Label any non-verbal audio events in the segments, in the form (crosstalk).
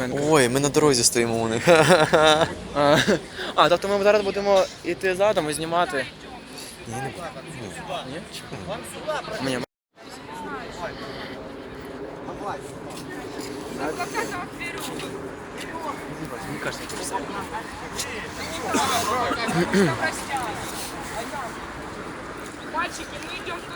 Клименко. Ой, ми на дорозі стоїмо у них. (laughs) А, а, тобто ми зараз будемо йти задом і знімати. Ні, не Ні? Мені. Мені кажется, це все. Мальчики, мы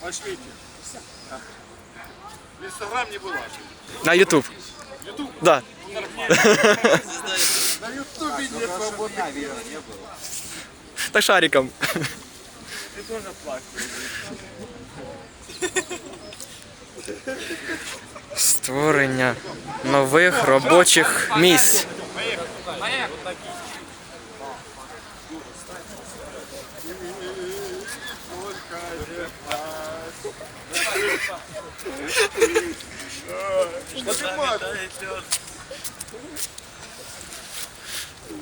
Пошлите. В Инстаграм не вылазит. На Ютуб. Да. (laughs) На Ютубе не свободно. Так шариком. Ты тоже плачешь. Створення нових робочих місць.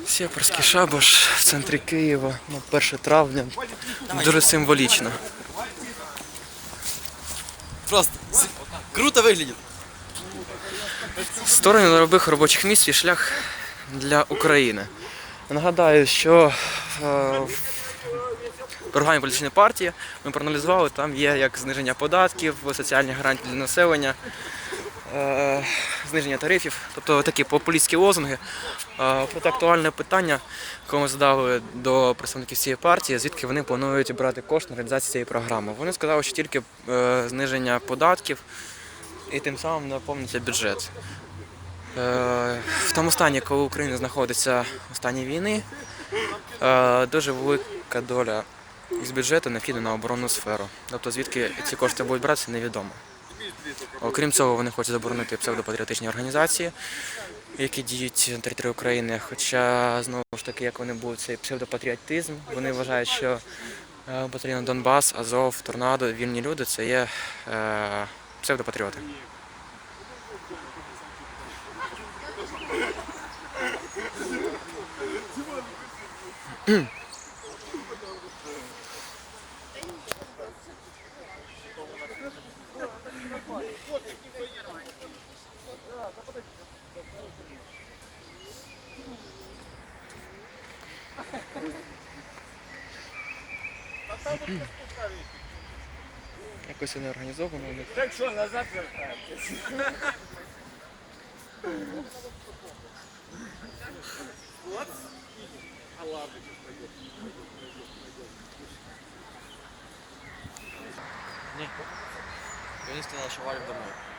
Сєпарський шабаш в центрі Києва на 1 травня. Дуже символічно. Просто круто виглядить. Створення нових робочих місць і шлях для України. Нагадаю, що е, програмі політичної партії ми проаналізували, там є як зниження податків, соціальні гарантії для населення, е, зниження тарифів, тобто такі популістські лозунги. Е, Проте актуальне питання, коли ми задали до представників цієї партії, звідки вони планують брати кошти на реалізацію цієї програми. Вони сказали, що тільки е, зниження податків і тим самим наповниться бюджет. Е, В тому стані, коли Україна знаходиться в стані війни, е, дуже велика доля з бюджету необхідна на оборонну сферу. Тобто звідки ці кошти будуть братися, невідомо. Окрім цього, вони хочуть заборонити псевдопатріотичні організації, які діють на території України. Хоча знову ж таки, як вони будуть цей псевдопатріотизм, вони вважають, що е, батальйон Донбас, Азов, Торнадо, вільні люди це є е, псевдопатріоти. Якось вони організовано у них. Так что, назад вертаемся. Вони сказали, що валим домой.